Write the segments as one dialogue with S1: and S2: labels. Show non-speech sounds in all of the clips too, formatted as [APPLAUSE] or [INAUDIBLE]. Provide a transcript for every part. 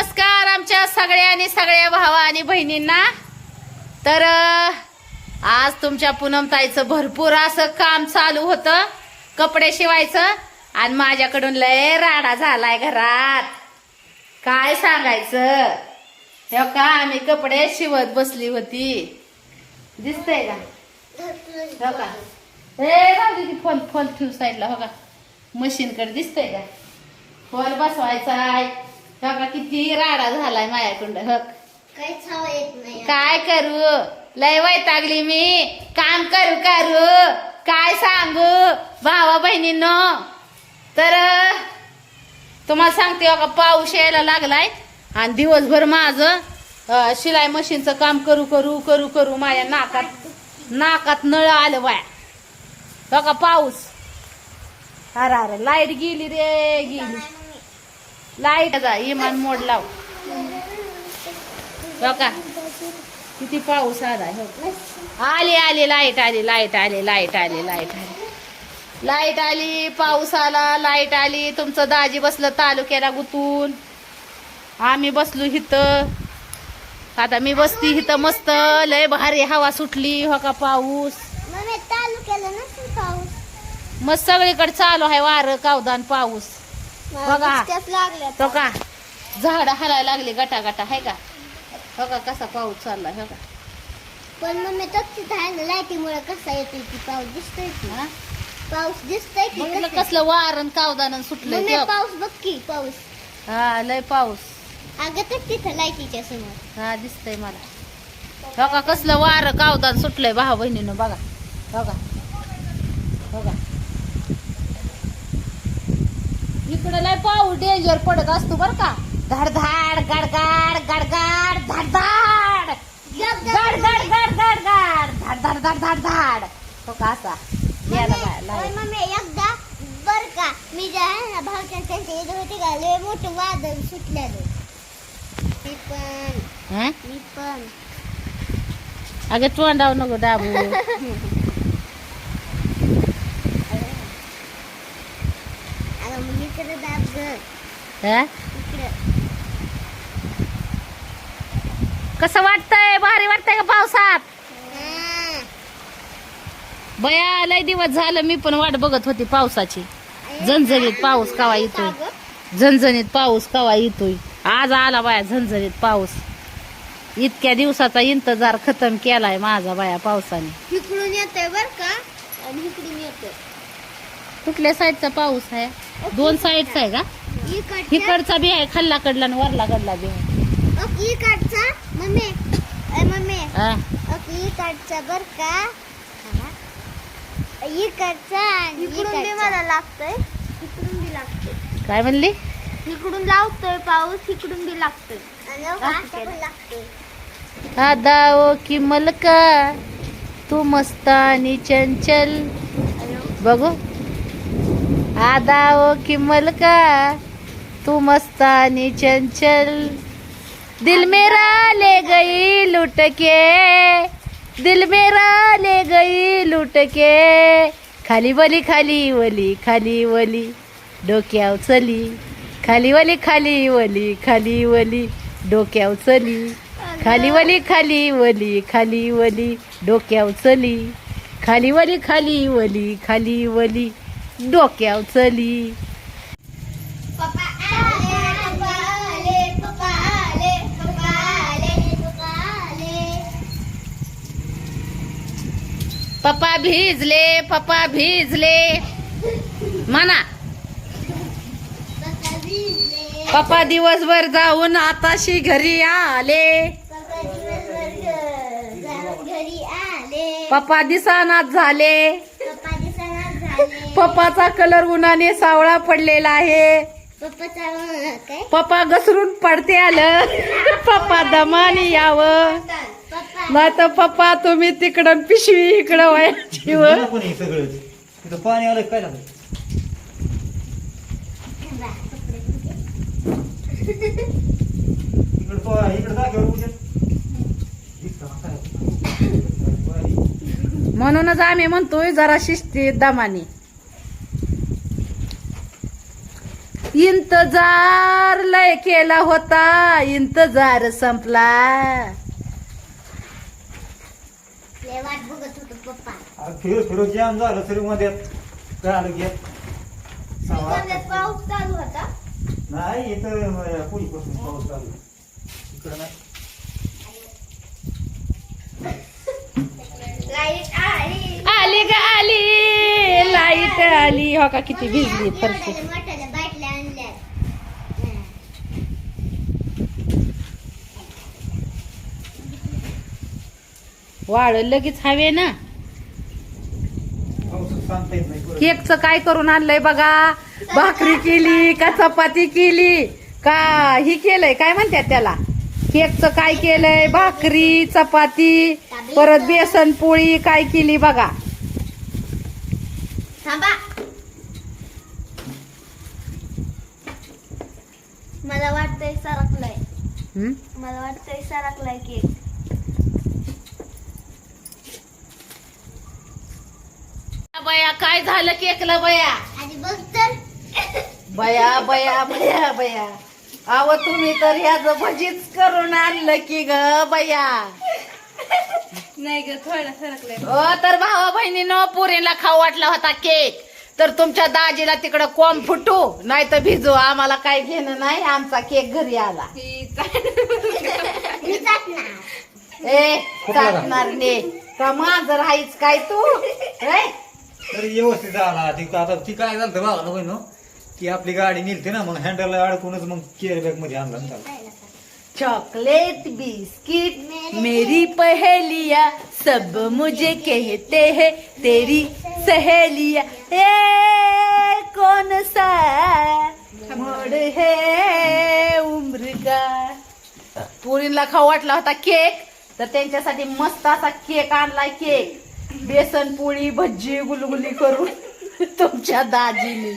S1: नमस्कार आमच्या सगळ्या आणि सगळ्या भावा आणि बहिणींना. तर आज तुमच्या पूनमताईचं भरपूर असं काम चालू होतं कपडे शिवायचं आणि माझ्याकडून लय राडा झालाय घरात. काय सांगायचं? हे का आम्ही कपडे शिवत बसली होती. दिसतंय का? हो का? हे राहू दे ती फोन फोन ठेवू साईडला हो का? मशीनकडे दिसतंय का? फोन बसवायचा आहे हो का किती राडा झालाय माझ्याकडं हो
S2: काहीच हवा येत नाही
S1: काय करू? लय वैतागली मी. काम करू करू. काय सांगू? भावा बहिणींनो. तर तुम्हाला सांगते हो का पाऊस यायला लागलाय आणि दिवसभर माझं अं, शिलाई मशीनचं काम करू करू करू करू माझ्या नाकात नाकात नळ आलं बाया. हो का पाऊस. अरे अरे लाइट गेली रे गेली. लाइट जा इमान मोड लाव. का किती पाऊस आलाय हो. आली आली लाइट आली लाइट आली लाइट आली लाइट आली. लाइट आली पाऊस आला लाइट आली. तुमचं दाजी बसलं तालुक्याला गुतून. आम्ही बसलो इथं आता मी बसती इथं मस्त लय भारी हवा सुटली हो का पाऊस.
S2: मग
S1: सगळीकडे चालू आहे वारं कावदान पाऊस. बघा. तो का? झाड हलायला लागली गटा गटा आहे का? हो का? कसा पाऊस चाललाय हो का?
S2: पण मग मी तपशीत आहे ना लाईटीमुळे कसा येतोय की पाऊस दिसतोय की?
S1: हा?
S2: पाऊस दिसतोय की कसं?
S1: कसलं वारण कावदान
S2: मम्मी
S1: ते.
S2: पाऊस बघ की पाऊस.
S1: हा लय पाऊस.
S2: अगं तर तिथं लाईटीच्या समोर.
S1: हा दिसतंय मला. हो का? कसलं वार कावदान सुटलंय भाऊ बहिणीनं बघा. हो का? हो का? इकडं लय पाऊस डेंजर पडत असतो बर का. धाड धाड गडगाड गडगाड धाड धाड गड गड गड गड गाड धाड धाड धाड धाड धाड. हो का असा?
S2: मम्मी एकदा बर का मी जे आहे ना भावच्या त्यांच्या इथं होते का लय मोठं वादळ सुटलेलं. मी पण? मी पण.
S1: अगं तोंडाव नको दाबू [LAUGHS]
S2: अगं मग इकडे दाब ग
S1: हा
S2: इकडे
S1: कसं वाटतंय? भारी वाटतंय का पावसात. बया लय दिवस झालं मी पण वाट बघत होती पावसाची. झणझणीत पाऊस कवा येतोय? झणझणीत पाऊस कवा येतोय? आज आला बाया झणझणीत पाऊस. इतक्या दिवसाचा इंतजार खतम केलाय माझा बाया पावसाने.
S2: इकडून येतोय बर का? आणि इकडून येतोय.
S1: कुठल्या साईडचा पाऊस आहे? दोन साईडचा आहे का?
S2: इकडचा
S1: इकडचा बी आहे खाल्ला कडला आणि वरला कडला बी आहे.
S2: इकडचा. मम्मी. ए, मम्मी.
S1: हा.
S2: इकडचा बर का? इकडचा आणि इकडून बी मला लागतोय. इकडून बी लागतोय.
S1: काय म्हणली?
S2: इकडून लावतोय पाऊस इकडून बी लागतोय. लागतोय.
S1: आदाओ की मलका तू मस्त आणि चंचल बघू. आदाओ की? मलका तू मस्त आणि चंचल. दिल मेरा ले गई लुट के दिल मेरा ले गई लुट के खाली वली खाली वली खाली वली. डोक्या चली. खाली वली खाली वली खाली वली. डोक्या चली. खाली वली खाली वली खाली वली. डोक्या चली. खाली वली खाली वली खाली वली. डोक्याव चली
S2: पप्पा
S1: भिजले पप्पा भिजले. म्हणा.
S2: पप्पा
S1: दिवसभर जाऊन आताशी घरी आले.
S2: पप्पा
S1: दिसानात झाले. पप्पाचा कलर उन्हाने सावळा पडलेला आहे. पप्पा घसरून पडते आलं. पप्पा दमाने यावं. नाही तर पप्पा तुम्ही तिकडं पिशवी इकडं व्हायची व.
S3: पाणी आलं काय झालं इकडं पा- इकडं जागेवर उद्या इथं काय? पाणी.
S1: म्हणूनच आम्ही म्हणतोय जरा शिस्तीत दमाने इंतजार लय केला होता इंतजार संपला.
S2: लय वाट बघत होतो पप्पा.
S3: अरे फिरू फिरू जाम झालं तरी मध्ये. झालं घेत सहा वाजता.
S2: पाऊस चालू होता?
S3: नाही इथं पुढीपासून पाऊस चालू. इकडं नाही.
S2: आली.
S1: आली ग आली. लाइट आली. हो का किती भिजली फरशी. वाळ लगेच हवे ना. केकचं काय करून आणलंय बघा? भाकरी केली का चपाती केली? का ही केलंय? काय म्हणतात त्याला? केकचं काय केलंय? भाकरी चपाती. परत बेसन पोळी काय केली बघा.
S2: थांबा. मला वाटतंय सरकलाय.
S1: हं?
S2: मला वाटतंय सरकलाय केक.
S1: बया काय झालं केकला बया?
S2: आणि बघ तर.
S1: बया बया बया बया. अव तुम्ही तर ह्याच भजीच करून आणलं की ग बया.
S2: नाही ग थोडा सरकलाय
S1: हो तर भावा बहिणीनं पुरीला खाऊ वाटला होता केक. तर तुमच्या दाजीला तिकडं कोंब फुटू नाही तर भिजू. आम्हाला काय घेणं नाही आमचा केक घरी आला.
S2: मी टाकणार
S1: ए टाकणार ने. का माझं राहायच काय तू? रे
S3: तरी व्यवस्थित झाला ती आता ती काय झालं ना बहिण? ती आपली गाडी निघते ना मग हँडल अडकूनच मग केअर बॅगमध्ये आणला ना त्याला.
S1: चॉकलेट बिस्किट मेरी पहेलिया सब मुझे कहते हैं तेरी सहेलिया। ए कौन सा मोड है उम्र का? पुरीला खाऊ वाटला होता केक तर त्यांच्यासाठी मस्त असा केक आणलाय केक. बेसन पोळी भज्जी गुलगुली करून तुमच्या दाजीने.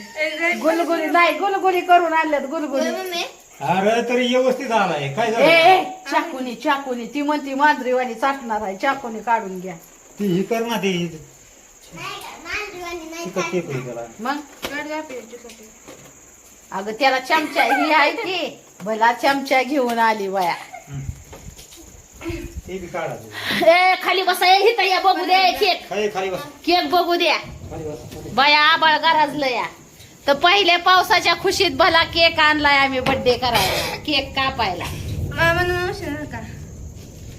S1: गुलगुली नाही गुलगुली करून आणल्यात गुलगुली.
S3: अरे तरी व्यवस्थित आलाय काय
S1: ए
S3: झालं?
S1: ए, चाकुनी चाकुनी. ती म्हणती मांजरीवाणी चाटणार आहे. चाकुनी काढून घ्या.
S3: ती ही कर ना ती. होईल त्याला
S1: मग? अगं त्याला चमचा ही आहे की. भला चमचा घेऊन आली वया.
S3: हम्म. ते बी काढा तू.
S1: ए खाली बसा. ए हिथं या बघू द्या केक
S3: खाली खाली बस.
S1: केक बघू द्या
S3: खाली बस. खाली.
S1: बया आबाळ गरजलं या. तर पहिल्या पावसाच्या खुशीत भला केक आणलाय आम्ही बर्थडे करायला. केक कापायला.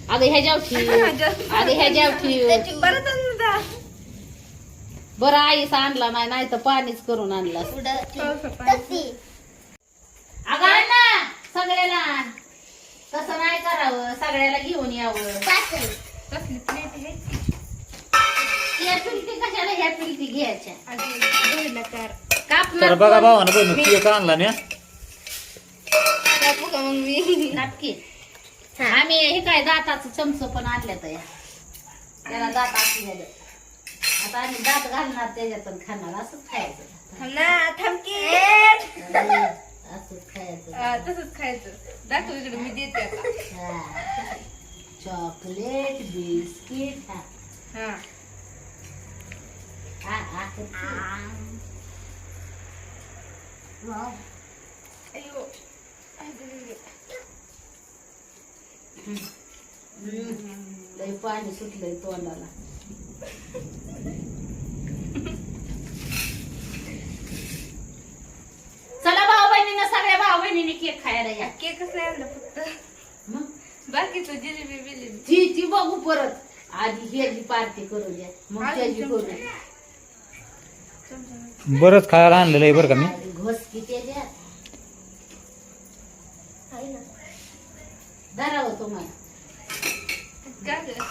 S1: अगं ह्याच्यावर ठेव. अगं ह्याच्यावर ठेव. बरं आईस आणला नाही नाही तर पाणीच करून आणला
S2: तशी.
S1: अगं आण ना सगळ्याला आण. तसं नाही करावं सगळ्याला घेऊन यावं. कशाला ह्या पिलटी घ्यायच्या?
S3: तर
S1: कापणार
S3: बघा? भावानं बहिण केक आणला ना.
S1: कापकी आम्ही हे काय दाताचं चमच पण आणलं तर त्याला दात असलेलं आता आम्ही दात घालणार त्याच्यातून खाणार असंच खायचं. असंच खायचं.
S4: तसंच खायचं. दाखव इकडे मी देते आता.
S1: हा. चॉकलेट बिस्किट हा.
S4: हा.
S1: हा, हा, लय पाणी सुटलंय तोंडाला चला भाऊ बहिणीनं सगळ्या भाऊ बहिणीने केक खायला या.
S4: केकच नाही आणला फक्त.
S1: मग?
S4: बाकीचं जिलेबी बिलेबी.
S1: ती ती बघू परत. आधी ह्याची पार्टी करू द्या मग त्याची करू
S3: बरंच खायला आणलेलं आहे बरं का मी?
S1: घोस किती द्या. धरावं तुम्हाला.
S4: का ग?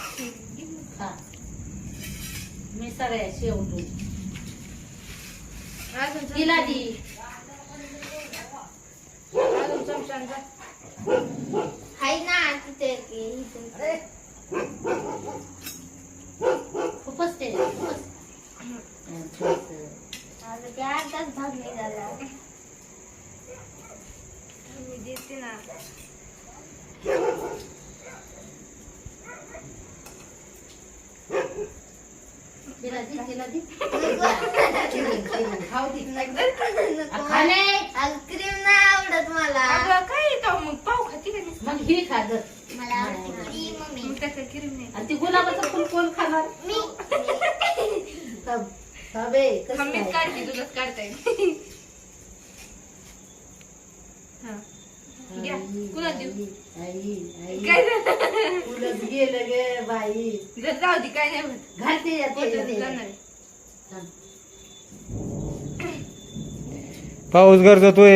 S1: हा. मी सगळ्या शेवटून.
S4: अजून
S1: तिला दी.
S2: हाय ना तिथे.
S1: खूपच ते खूपच.
S2: आता ते अर्धाच भाग निघाला
S4: मी देते ना.
S1: तिला दी तिला दी. खाऊ दी. खाणे
S2: क्रीम मला.
S4: अगं काय येतो? मग पाव खाती का नाही
S1: मग ही खा
S2: मला आवडते ती मम्मी
S4: त्याचं क्रीम नाही.
S1: आणि ती गुलाबाचं फुल कोण खाणार?
S2: मी.
S4: मम्मीच? काढते तुझंच काढता येईल हा. घ्या. कुणाला देऊ?
S1: आई, आई,
S4: काय
S1: आई.
S4: झालं?
S1: फुलंच गेलं गे बाई
S4: जर जाऊ दे काय नाही
S1: घालते.
S3: पाऊस गरजतोय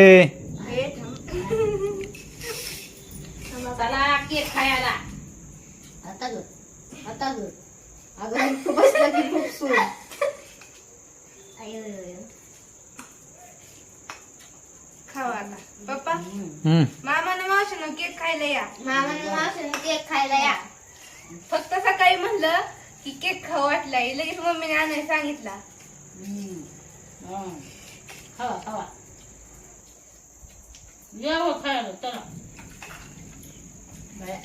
S4: हे थांब.
S1: चला केक खायला आता ग आता ग अगं बसला की खूप
S2: अयो.
S4: खावा आता. पप्पा?
S3: हम्म.
S4: मामानं मावशीनं केक खायला या.
S2: मामाने मावशीने केक खायला या.
S4: फक्त सकाळी म्हणलं की केक खाऊ वाटलाय. लगेच मम्मीने आणायला सांगितला.
S1: खावा खावा. यावं खायला चला. बाया,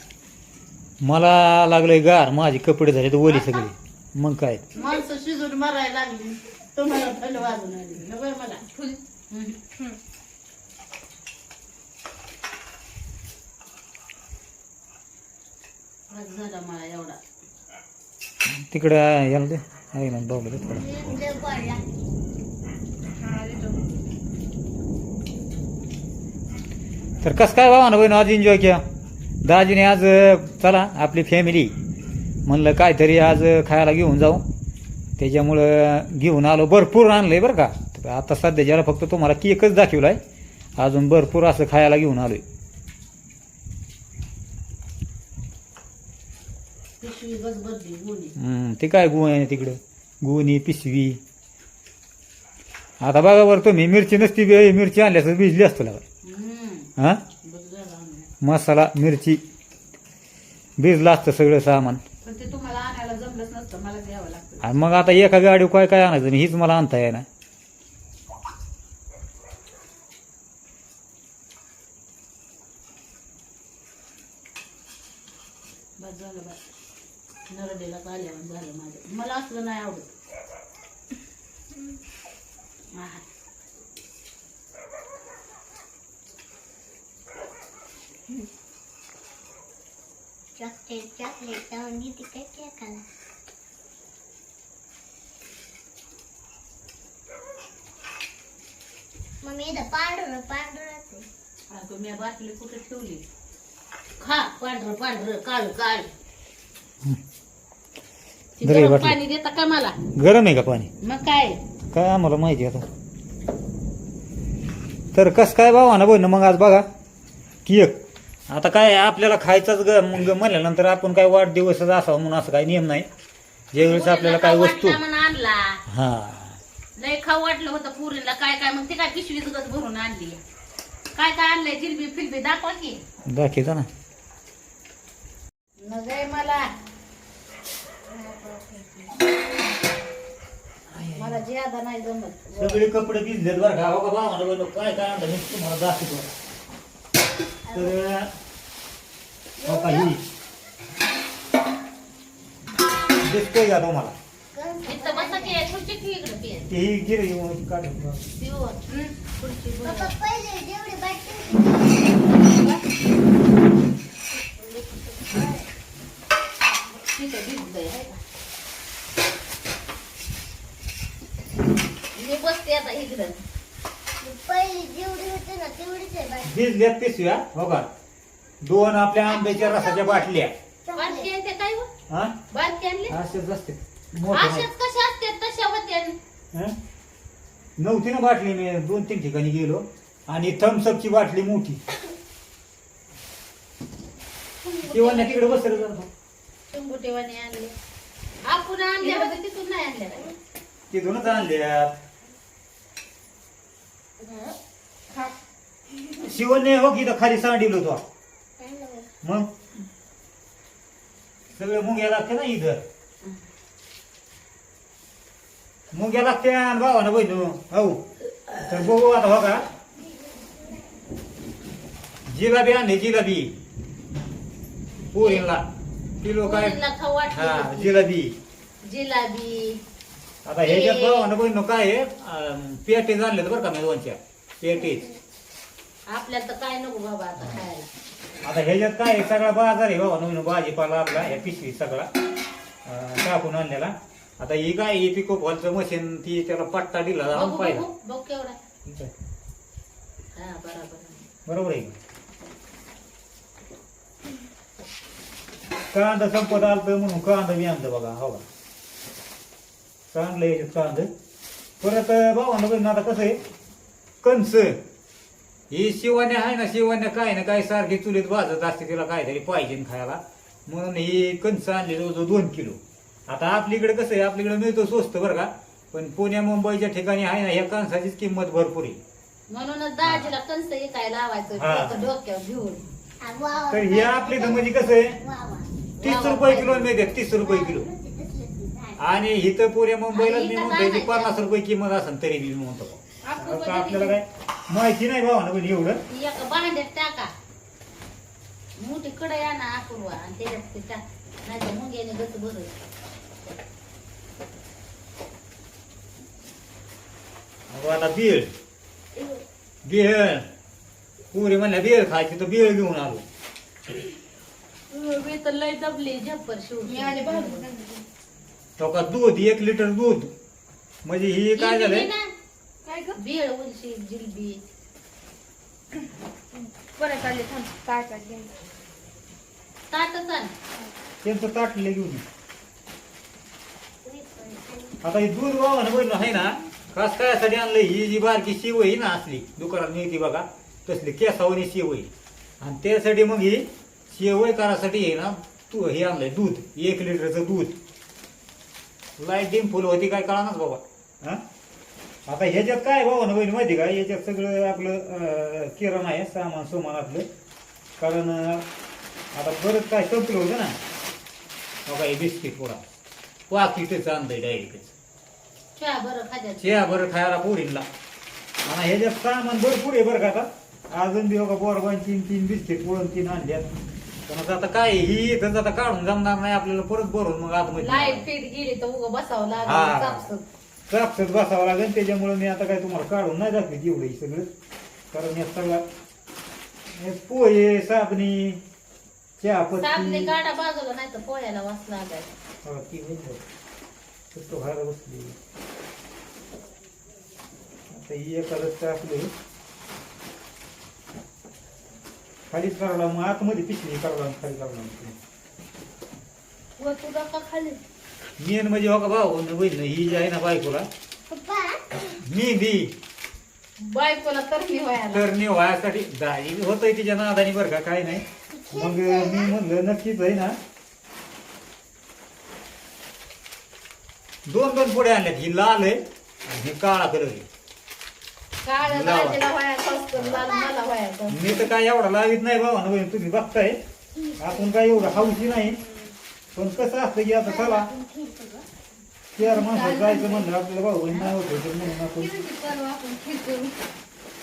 S3: मला लागलंय गार. माझे कपडे झाले तर ओली सगळी. मग काय?
S1: माणसं शिजून मारायला लागली. तुम्हाला थंड वाजून आली. नको मला.
S4: फुल.
S1: हम्म.
S4: हम्म.
S1: आज झाला मला एवढा.
S3: तिकडे याला दे. आहे ना बाबा दे थोडा. तर कसं काय बाबा ना बहिण आज एन्जॉय केला? दाजीने आज चला आपली फॅमिली म्हणलं काहीतरी आज खायला घेऊन जाऊ. त्याच्यामुळं घेऊन आलो. भरपूर आणलंय बरं का. आता सध्या ज्याला फक्त तुम्हाला केकच दाखवलाय अजून भरपूर असं खायला घेऊन
S1: गुणी.
S3: हम्म, ते काय गुण आहे तिकडं? गुणी पिशवी. आता बघा बरं तुम्ही मिरची नसती बी- मिरची आणल्यास भिजली असतो लागा हा. मसाला मिरची. भिजलं असतं सगळं सामान
S1: पण ते तुम्हाला आणायला जमलंच नसतं मला घ्यावं लागतं.
S3: आणि मग आता एका गाडी काय काय आणायचं? आणि हीच मला आणता ना
S1: बस झालं बस. नरडेला आल्यावर झालं माझं. मला असलं नाही आवडत. आहा.
S2: चॉकलेट चॉकलेट जाऊन घेते काय केकाला मम्मी इथं पांढरं पांढरंच आहे
S1: अगं मी बाटली कुठे ठेवली? खा पांढरं पांढरं काळ काळ. ती
S3: दरे
S1: गरम
S3: बाटली.
S1: पाणी देता का मला?
S3: गरम आहे का पाणी?
S1: मग काय?
S3: काय आम्हाला माहिती आता. तर कस काय बाबा ना बन मग आज बघा. केक आता काय आपल्याला खायचाच ग मग म्हणल्यानंतर आपण काय वाढदिवसच असावा म्हणून असं काही नियम नाही. ज्यावेळेस आपल्याला काय वस्तू
S1: वाटला म्हणून आणला.
S3: हा.
S1: लय खाऊ वाटलं होतं पुरीला. काय काय? मग ते काय पिशवीच गत भरून आणली. काय काय आणलंय? जिलबी फिलबी दाखवा की.
S3: दाखवता ना.
S1: मला. मला ज्यादा नाही जमत.
S3: सगळे कपडे भिजलेत बरं का? बघा ना बहिणी, काय काय आणलं? मी तुम्हाला दाखवतो. तर का ही. दिसतंय का तुम्हाला?
S1: इथं बसा की खुर्ची की इकडे पिय
S3: ते ही गिरे येऊन काढून
S1: पिऊ खुर्ची
S2: पप्पा पहिले जेवढे बाटली
S1: तिथं भिजलंय हाय का? मी बसते आता इकडं.
S2: पहिली जेवढी होते ना तेवढीच आहे बाटली.
S3: भिजल्यात पिशव्या हो का? दोन आपल्या आंब्याच्या रसाच्या बाटल्या.
S1: बारकी आणते काय हो?
S3: हा?
S1: बारकी आणली
S3: असेच असते मोठ्या नाही.
S1: अशाच कशा असतात तशा होत्या
S3: हं? नव्हती ना बाटली मी दोन तीन ठिकाणी गेलो. आणि थम्सअपची बाटली मोठी. किंवा ना तिकडे बसलं जातो
S1: चिंबुटेवाने आणले. आपण आणल्या होत्या तिथून नाही आणल्या का?
S3: तिथूनच आणल्यात शिवने हो? की इथं खाली सांडिल होतो. मग? सगळे मुंग्या लागते ना इथं. मुंग्या लागते भावानं बहिण हो तर बघू आता हो का? जिलाबी आणली जिलाबी. पोरीला. किलो काय?
S1: पोरीला खाऊ
S3: हा
S1: वाटली
S3: जिलाबी.
S1: जिलाबी.
S3: आता ह्याच्यात भावानं बहिण काय आहे अं, पेटीज आणले बरं का मी दोनच्या. पेटीज
S1: आपल्याला तर काय नको बाबा आता खायला.
S3: आता ह्याच्यात काय आहे, सगळा बाजार आहे बाबा नवीन भाजीपाला आपला ह्या पिशवी सगळा अं, टाकून आणलेला. आता ही काय ही पिको फॉलचं मशीन ती त्याला पट्टा दिला जाऊन
S1: बघू
S3: पाहिला.
S1: बघू बघ केवढा. आहे. हा बरोबर. आहे.
S3: बरोबर आहे. कांदा संपत आलत म्हणून कांदा मी आणलं बघा हो का? चांगलं याच्यात कांद. परत भावानं बघ आता कसं आहे? कंस ही शिवान्या आहे ना शिवान्या काय ना काय सारखी चुलीत भाजत असते तिला काहीतरी पाहिजे ना खायला. म्हणून ही कंस आणली जवळजवळ दोन किलो. आता आपलीकडे कसं आहे आपल्याकडे मिळतो स्वस्त बरं का पण पुण्या मुंबईच्या ठिकाणी आहे ना ह्या कणसाचीच किंमत भरपूर आहे
S1: म्हणूनच दाजीला कंस काय लावायचं
S3: हा.
S1: डोक्यावर घेऊन
S2: हा.
S3: तर हे आपली तर म्हणजे कसं आहे. तीस रुपये किलो मिळते तीस रुपये किलो. आणि इथं पुऱ्या मुंबईला
S1: आणि
S3: मी
S1: इथं
S3: म्हणतोय की. पन्नास रुपये किंमत असेल तरी मी म्हणतो
S4: आपण
S3: आता
S4: कधी
S3: आपल्याला काय माहिती नाही भावा पण एवढं
S1: ती एका भांड्यात टाका मोठी कढई आणा आकुरवा आणि त्याच्यात ते टाक नाही तर मुंग्याने गच भर
S3: अगं आता बीळ बीळ पुरी म्हणल्या बीळ खायची तर बीळ घेऊन आलो
S1: मी तर लय दबली झप्पर
S4: मी आले
S1: शिव
S4: भाजी
S3: तो का दूध एक लिटर दूध म्हणजे ही काय झालंय
S4: काय ग
S1: बेळ उलशी जिलबी
S4: परत काढले थांब काय काढले
S1: ताटच आण
S3: त्यांचं ताटले घेऊन ये. आता हे दूध भावानं बहिण आहे ना खास कायसाठी आणलं ही जी बारकी शिव आहे ना असली दुकानात मिळते बघा तसली केसावरी शेव आहे. आणि त्यासाठी मग ही शेवय करासाठी आहे ना तू हे आणलंय दूध एक लिटरचं दूध. लाइट डिम फुल होती काय कळानाच बाबा. हा? आता ह्याच्यात काय बाबा ना बहिणी माहिती का? याच्यात सगळं आपलं किराणा आहे सामान सुमान आपलं. कारण आता बरंच काय संपलं होतं ना? बघा हे बिस्किट पोडा पाकिटच आणलंय डायरेक्टच
S1: चहा बरं खाद्यात
S3: चहा बरं खायला पोरींला. आणि ह्याच्यात सामान भरपूर आहे बरं का आता. अजून बी बघा बोरबान तीन तीन बिस्किट पोळून तीन आणल्यात. पण आता आता काय ही इथंच आता काढून जमणार नाही आपल्याला परत भरून मग
S1: लाइट
S3: आतमध्ये
S1: फीट गेली तर उगं बसावं
S3: हा.
S1: लागलं चापसत
S3: कापसत बसावं लागेल त्याच्यामुळे मी आता काय तुम्हाला काढून नाही दाखवत एवढं हे सगळं. कारण या सगळा हे पोहे साबणी
S1: सापले काढा बाजूला नाही तर पोळ्याला वास लागायचा.
S3: हा, ती होईल बसली. आता ही टाकलं खालीच करावं लागलं मग आतमध्ये पिशवी करावं लागलं खाली करावं लागलं
S1: व तुझा का खाली.
S3: मेन म्हणजे हो का भाऊ न बहीण ही जी आहे ना बायकोला
S2: पप्पा.
S3: मी बी.
S1: बायकोला तर मी व्हायला.
S3: तर व्हायासाठी दाई होतंय तिच्या नादानी बरं का काय नाही. मग मी म्हणलं नक्कीच आहे ना दोन दोन पुढे आणल्यात. ही लाल आहे आणि ही काळा कलर आहे.
S1: काळ्या
S3: लावा.
S1: दाजीला व्हायचं असतं लाल मला व्हायचं
S3: मी तर काय एवढा लावित नाही बाबा ना बहीण तुम्ही बघताय. आपण काय एवढं हाऊसी नाही. पण कसं असतं की आता चला. चार माणसं जायचं म्हणलं आपल्याला भाऊ बहीण नाही होतं तर म्हणून आपण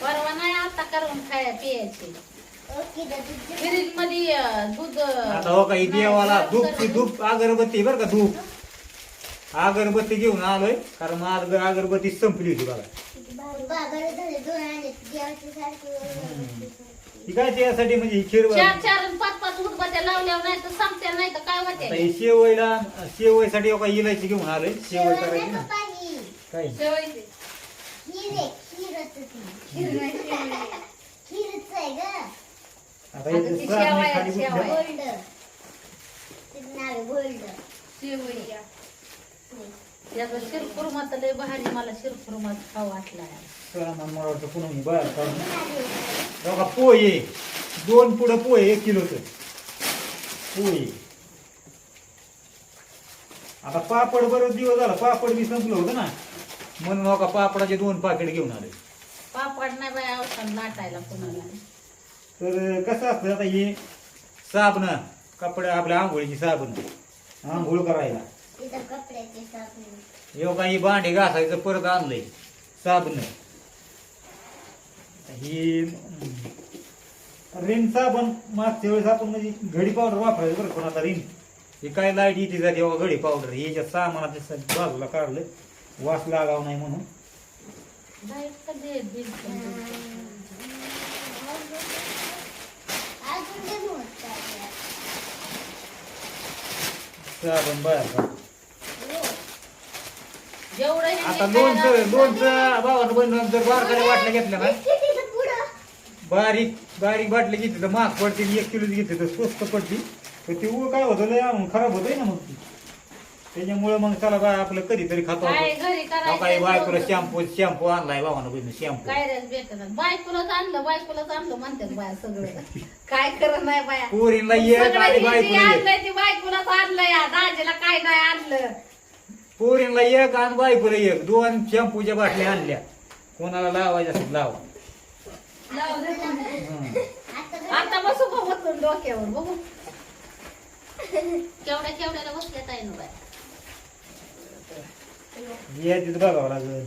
S1: परवा नाही आता करून खाया
S2: दादी
S1: फ्रीजमध्ये अं, दूध
S3: आता हो का देवाला धूप धूप अगरबत्ती बरं का धूप. अगरबत्ती घेऊन आलोय कारण अग- अगरबत्ती संपली होती बघा. काय त्यासाठी म्हणजे ही खीर
S1: चार चार आणि पाच पाच उदबत्त्या लावल्यावर नाही तर संपत्या नाही तर काय
S3: आता
S1: होते
S3: ही शेवईला शेवईसाठी हो का इलायची घेऊन आलोय शेवई करायची. ना
S2: ही
S3: काय
S2: खीर
S4: नाही शेवई
S2: खीरच आहे ग
S3: आता
S1: आता
S3: इथे
S1: ती
S3: सारणी
S1: शेवया-
S3: खाली?
S2: गोल्ड. तिचं नाव आहे गोल्ड.
S1: लय भारी मला खाऊ वाटला
S3: मला वाटतं पुन्हा मी बघा पोहे. दोन पुढं पोहे एक किलोच पोहे. आता पापड बरेच दिवस झाला. पापड बी संपलं होतं ना. म्हणून बघा पापडाचे दोन पाकिट घेऊन आले.
S1: पापड नाही बाय औषध लाटायला कुणाला.
S3: तर कसं असतं आता हे साबण कपडे आपल्या आंघोळीची साबण आंघोळ करायला.
S2: तिथं कपड्याचे साबण.
S3: हे काही भांडे घासायचं परत आणलंय साबण. ही रिन साबण मागच्या वेळेस आपण म्हणजे घडी पावडर वापरायचं बरं पण आता रिन. ही काय लाइट येते जाते बाबा घडी पावडर. हे याच्यात सामानात बाजूला काढलं वास लागाव नाही म्हणून. साबण
S1: बर
S3: आता. लोणचं लोणचं भावानं बहिणीनं जर बारकाने वाटलं घेतलं ना बारीक बारीक बाटली घेतली तर महाग पडते एक किलोची घेतली तर स्वस्त पडतील तर ते काय होतं लय खराब होतंय ना मग ती. त्याच्यामुळे मग चला बा आपलं कधीतरी खातो
S1: काय. घरी
S3: काही बायकोला
S1: लोणचं.
S3: शॅम्पू शॅम्पू आणलाय बहिणी शॅम्पू
S1: काय रे भेटत बायकोलाच आणलं बायकोलाच आणलं म्हणतात बाया सगळं. काय करत नाही बाया.
S3: पोरींला एक
S1: सगळं
S3: आणि
S1: हे जे
S3: बायकोला एक.
S1: आणलंय ते बायकोलाच आणलं या दाजीला काय नाही आणलं.
S3: पोरींला एक आणि बायकोला एक. दोन शॅम्पूच्या बाटल्या आणल्या. कोणाला लावायच्या लावा.
S1: आता बसू का बसून डोक्यावर? बघू. केवढ्या केवढ्याला बसल्यात आहे ना बाय?
S3: तिथं बघावं लागेल.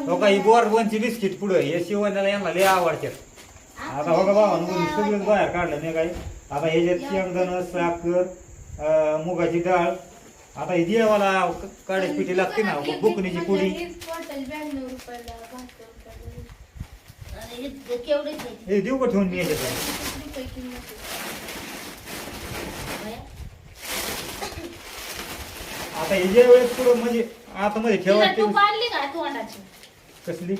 S3: हो का ही बोरबनची बिस्किट पुढं हे शिवण्याला यांना लय आवडतात आता हो का बाबा सगळंच बाहेर काढलं नाही काय? आता ह्याच्यात शेंगदाणं साखर मुगाची डाळ आता ही देवाला काड्याची पिठी लागते ना बुकणीची पुडी.
S1: हे आहे
S3: हे देऊ का ठेवून मी याच्यात
S4: किती रुपये किंमत आहे?
S1: बाया?
S3: आता हे ज्या वेळेस पुढं म्हणजे आतमध्ये
S1: तिला
S3: ठेवायची
S1: तूप आणली का तोंडाची?
S3: कसली?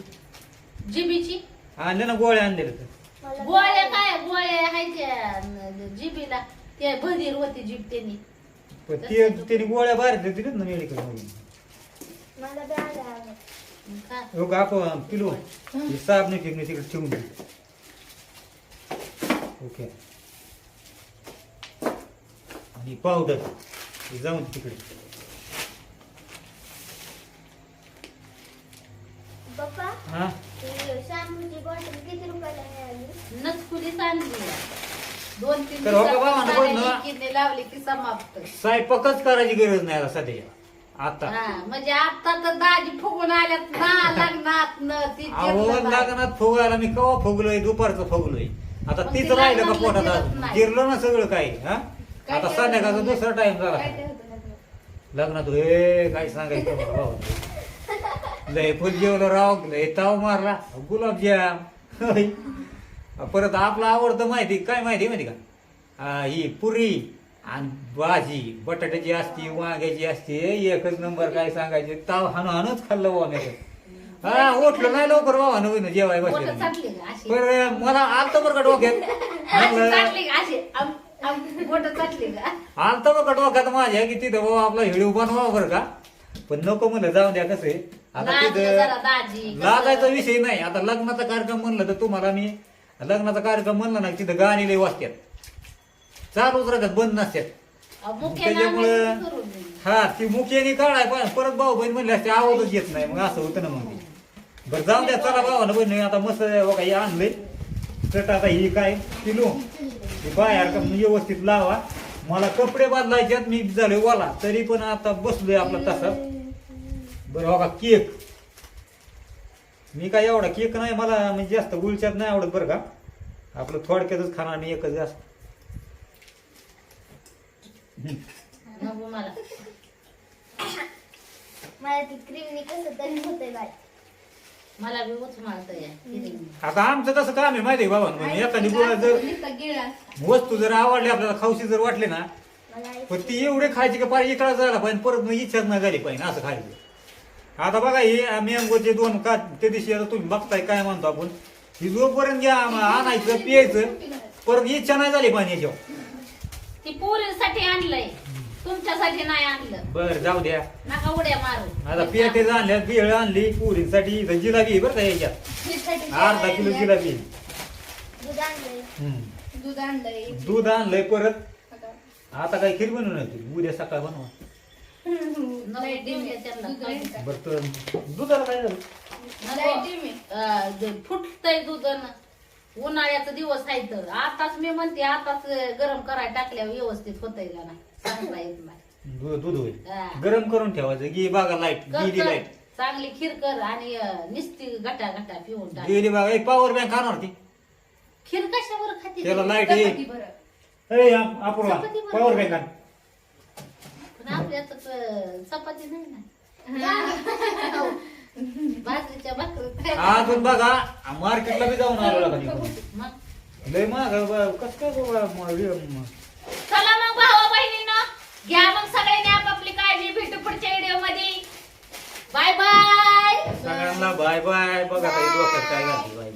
S1: जिबीची?
S3: आणले ना गोळ्या आणले तर.
S1: गोळ्या काय गोळ्या हायच्या न- जिबीला. ते भदीर होती जीभ त्यांनी.
S3: पण ते त्यांनी गोळ्या बाहेर दिल्यात ना मेडिकलमध्ये
S2: मला बी आलं. आलं.
S1: का?
S3: हो का आपण पिलो. हे. साबणे फिरणे तिकडे ठेवून दे. ओके. आणि पावडर हे जाऊन तिकडे.
S2: पप्पा
S3: हा?
S2: ते शॅम्पूची बॉटल किती रुपयाला मिळाली?
S1: नचकुलीच आणली दोन तीन
S3: तर हो का बाबा,
S1: दिवसात
S3: बोल ना.
S1: साधी लिकीने लावली की समाप्त.
S3: स्वयंपाकच करायची गरज नाही आता सध्या. आता.
S1: हा म्हणजे आता तर दाजी फुगून आल्यात ना [LAUGHS] लग्नात न ती
S3: अहो
S1: जिरलं नाही.
S3: लग्नात फुगायला मी कवा फुगलोय दुपारचं फुगलोय. आता
S1: मग
S3: तीच
S1: ते
S3: राहिलं का
S1: लग्नातलं
S3: पोटात
S1: जिरत
S3: अजून?
S1: नाही.
S3: जिरलं ना सगळं काही हा?
S4: काय
S3: आता संध्याकाळचा दुसरा टाइम झाला.
S4: काय काय होतं लग्नात?
S3: लग्नात हे काय सांगायचं तुम्हाला भाऊ? लय फुल जेवलं राव लय ताव मारला. गुलाबजाम. परत आपलं आवडतं माहिती काय माहिती माहिती का? ही पुरी आणि भाजी बटाट्याची असती वांग्याची असते एकच नंबर काय सांगायचे? ताव हाणू हाणूच खाल्लं तर. हा उठलं नाही लवकर बाबा नवीन जेवाय बसले
S1: अशी?
S3: पण मला आलतं बरं का डोक्यात? [LAUGHS] आलतं बरं का डोक्यात माझ्या की तिथं बाबा आपला हिडीव बनवा बरं का? पण नको म्हणलं जाऊन द्या कसं आता
S1: जरा
S3: तिथं
S1: दाजी
S3: लागायचा विषय नाही. आता लग्नाचा कार्यक्रम म्हणलं तर तुम्हाला मी लग्नाचा कार्यक्रम म्हणला ना तिथं गाणी लय वाजतात चालूच राहतात बंद नसतात
S1: अहो, मुख्य
S3: त्याच्यामुळं
S1: करून.
S3: हा ती मुख्याने काढाय पण परत भाऊ बहीण म्हणले असते आवाजच येत नाही. मग असं होतं ना मग. ते. बरं जाऊन द्या चला भावानं बहीण आता मस्त बघा हे आणलंय. चट आता ही काय? किलो हे बाहेर का व्यवस्थित लावा. मला कपडे बदलायच्यात मी झाले वाला तरी पण आता बसलोय आपला तसा. बरं बघा केक. मी काय एवढा केक नाही मला म्हणजे जास्त गुळच्यात नाही आवडत बरं का. आपलं थोडक्यातच खाणार आणि एकच जास्त.
S1: नको मला.
S2: मला ती क्रीमनी कसं तरी होतंय बाय
S1: मला बी उचमाळत आहे.
S3: आता आमचं कसं काम आहे माहिती आहे बाबा? म्हणजे एखादी गोळा जर वस्तू जर आवडली आपल्याला खाऊशी जर वाटली ना
S2: मला
S3: पण ती एवढे खायची का पाहिजे इकडा जायला पाहिजे परत मग इच्छाच नाही झाली पाहिजे असं खायचं. आता बघा हे मँगोचे दोन का त्या दिवशी आता तुम्ही बघताय काय म्हणतो आपण. ही जोपर्यंत घ्या आणायचं पियायचं परत इच्छा नाही झाली पाहिजे याच्यावर.
S1: ती पोरींसाठी आणलंय. तुमच्यासाठी नाही आणलं.
S3: बर जाऊ द्या.
S1: नका उड्या मारू.
S3: आता पेटेच आणल्या बिळ आणली पुरीसाठी इथं जिलाबी आहे बरं का याच्यात. अर्धा किलो जिलाबी आहे.
S2: दूध आणलंय.
S3: हम्म.
S4: दूध आणलंय.
S3: दूध आणलंय परत.
S4: आता.
S3: काही खीर बनवून उद्या सकाळ बनवा. बरं तर दुधाला काय झालं?
S1: फुटतंय दूध उन्हाळ्याचा दिवस आहे तर. आताच मी म्हणते आताच गरम करायला टाकल्यावर व्यवस्थित होतंय का नाही सांगता येत नाही.
S3: दूध दूध होईल.
S1: हा.
S3: गरम करून ठेवायचं. गी बागा लाइट
S1: कर
S3: गेली
S1: कर.
S3: लाइट.
S1: चांगली खीर कर आणि अं, निस्ती गटा गटा पिऊन टाक.
S3: गेली बागा एक पॉवर बँक आणणार ती.
S1: खीर कशावर खाते?
S3: त्याला
S4: लाइट
S3: येईल ए, अपूर्वा
S1: चपाती.
S3: पॉवर बँक आण.
S1: आपल्यात चपाती ना. बाजरीच्या भाकरी
S3: अजून बघा. मार्केटला बी जाऊन आलो
S1: लागा
S3: लय महाग कस काय बाबा
S1: चला मग भावा बहिणींना. घ्या मग सगळ्यांनी
S3: आपापली काळजी. भेटू पुढच्या व्हिडिओमध्ये बाय बाय. सगळ्यांना बाय बाय. बघा काही डोक्यात काय घातली बाय